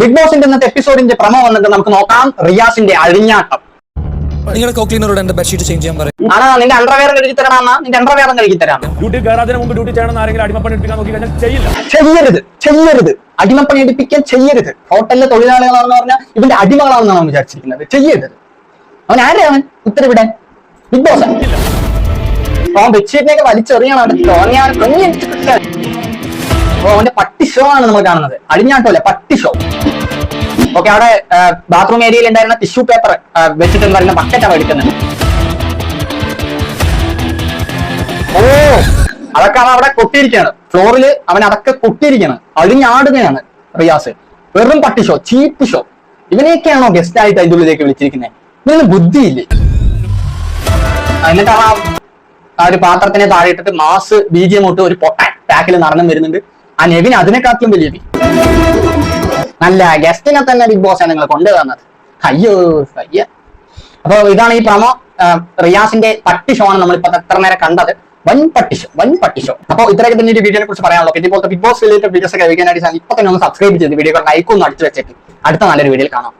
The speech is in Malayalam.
ബിഗ് ബോസിന്റെ ഇന്നത്തെ എപ്പിസോഡിന്റെ പ്രമോ വന്നിട്ട് നമുക്ക് നോക്കാം. റിയാസിന്റെ അഴിഞ്ഞാട്ടം. നിങ്ങളുടെ കോക്ലീനറോട് എന്റെ ബെഡ്ഷീറ്റ് ചേഞ്ച് ചെയ്യാൻ പറയും. ആണോ നിന്റെ അണ്ടർവെയർ കഴുകി തരാമെന്നാ നിന്റെ അണ്ടർവെയർ കഴുകി തരാം. ഡ്യൂട്ടി കയറാതിന് മുമ്പ് ഡ്യൂട്ടി ആരെങ്കിലും അടിമപ്പണി എടുപ്പിക്കാൻ നോക്കി കഴിഞ്ഞാൽ ചെയ്യില്ല. ചെയ്യരുത് ചെയ്യരുത്. അടിമപ്പണി എടുപ്പിക്കാൻ ചെയ്യരുത്. ഹോട്ടലിലെ തൊഴിലാളികളാണെന്ന് പറഞ്ഞാൽ ഇവന്റെ അടിമകളാണെന്നാണ് വിചാരിച്ചിരിക്കുന്നത്. ചെയ്യരുത്. അവൻ ആരെയാ അവൻ ഉത്തരവിടാൻ ബിഗ് ബോസ് അവൻ ബെഡ്ഷീറ്റിനെയൊക്കെ വലിച്ചെറിയണം. തോന്നിയാൽ അവന്റെ പട്ടി ഷോ ആണ് നമ്മൾ കാണുന്നത്. അടിഞ്ഞാട്ടമല്ല? പട്ടി ഷോ ഓക്കെ അവിടെ ബാത്റൂം ഏരിയയിൽ ഉണ്ടായിരുന്ന ടിഷ്യൂ പേപ്പർ വെച്ചിട്ട് പറയുന്ന ബക്കറ്റാണ് എടുക്കുന്നത്. ഓ അതൊക്കെ അവൻ അവിടെ കൊട്ടിയിരിക്കുകയാണ്. ഫ്ലോറിൽ അവൻ അതൊക്കെ കൊട്ടിയിരിക്കുകയാണ്. അഴിഞ്ഞാടുകയാണ് റിയാസ്. വെറും പട്ടി ഷോ ചീപ്പ് ഷോ ഇവനെയൊക്കെയാണോ ഗസ്റ്റ് ആയിട്ട് അതിന്റെ ഉള്ളിലേക്ക് വിളിച്ചിരിക്കുന്നത്? ഇതിന് ബുദ്ധിയില്ലേ? എന്നിട്ട് ആ ഒരു പാത്രത്തിനെ താഴെ ഇട്ടിട്ട് മാസ് ബീജിയം ഒരു പൊട്ടാൻ പാക്കിൽ നടന്നു വരുന്നുണ്ട്. ആ നെവിൻ അതിനെക്കാട്ടിലും വലിയ. നല്ല ഗസ്റ്റിനെ തന്നെ ബിഗ് ബോസ് ആണ് നിങ്ങൾ കൊണ്ടുവന്നത്. അയ്യോ അയ്യ അപ്പൊ ഇതാണ് ഈ പ്രമോ റിയാസിന്റെ പട്ടി ഷോ ആണ് നമ്മളിപ്പോ എത്ര നേരം കണ്ടത്? വൻ പട്ടി ഷോ വൻ പട്ടി ഷോ അപ്പോൾ ഇത്രയൊക്കെ തന്നെ ഒരു വീഡിയോനെ കുറിച്ച് പറയാനുള്ളൂ. ഇതുപോലത്തെ ബിഗ് ബോസ് റിലേറ്റഡ് വീഡിയോസ് ഒക്കെ കഴിക്കാനായിട്ട് ഇപ്പൊ തന്നെ ഒന്ന് സബ്സ്ക്രൈബ് ചെയ്ത് വീഡിയോ ലൈക്ക് ഒന്ന് അടിച്ചു വെച്ചിട്ട് അടുത്ത നല്ലൊരു വീഡിയോയിൽ കാണാം.